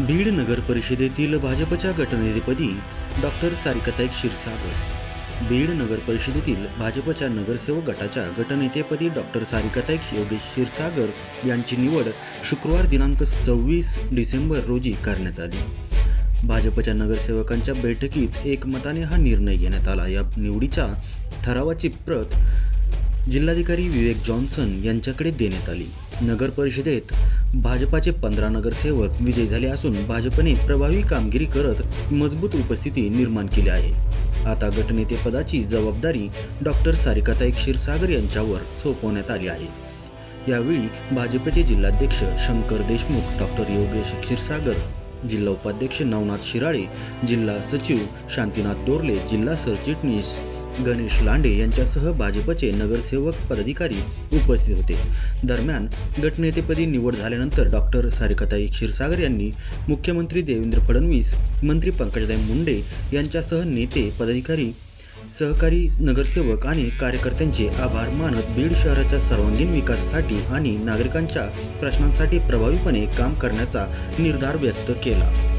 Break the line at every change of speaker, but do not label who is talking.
बीड नगर परिषदेतील भाजपच्या गटनेतेपदी डॉक्टर सारिकाताई क्षीरसागर. बीड नगर परिषदेतील भाजपच्या नगरसेवक गटाच्या गटनेतेपदी डॉक्टर सारिकाताई योगेश क्षीरसागर यांची निवड शुक्रवार दिनांक सव्वीस डिसेंबर रोजी करण्यात आली. भाजपच्या नगरसेवकांच्या बैठकीत एकमताने हा निर्णय घेण्यात आला. या निवडीच्या ठरावाची प्रत जिल्हाधिकारी विवेक जॉन्सन यांच्याकडे देण्यात आली. नगर परिषदेत भाजपाचे पंधरा नगरसेवक विजयी झाले असून भाजपने प्रभावी कामगिरी करत मजबूत उपस्थिती निर्माण केली आहे. आता गटनेतेपदाची जबाबदारी डॉक्टर सारिकाताई क्षीरसागर यांच्यावर सोपवण्यात आली आहे. यावेळी भाजपचे जिल्हाध्यक्ष शंकर देशमुख डॉक्टर योगेश क्षीरसागर जिल्हा उपाध्यक्ष नवनाथ शिराळे जिल्हा सचिव शांतीनाथ दोरले जिल्हा सरचिटणीस गणेश लांडे यांच्यासह भाजपचे नगरसेवक पदाधिकारी उपस्थित होते. दरम्यान गटनेतेपदी निवड झाल्यानंतर डॉक्टर सारिकाताई क्षीरसागर यांनी मुख्यमंत्री देवेंद्र फडणवीस मंत्री पंकजदाई मुंडे यांच्यासह नेते पदाधिकारी सहकारी नगरसेवक आणि कार्यकर्त्यांचे आभार मानत बीड शहराच्या सर्वांगीण विकासासाठी आणि नागरिकांच्या प्रश्नांसाठी प्रभावीपणे काम करण्याचा निर्धार व्यक्त केला.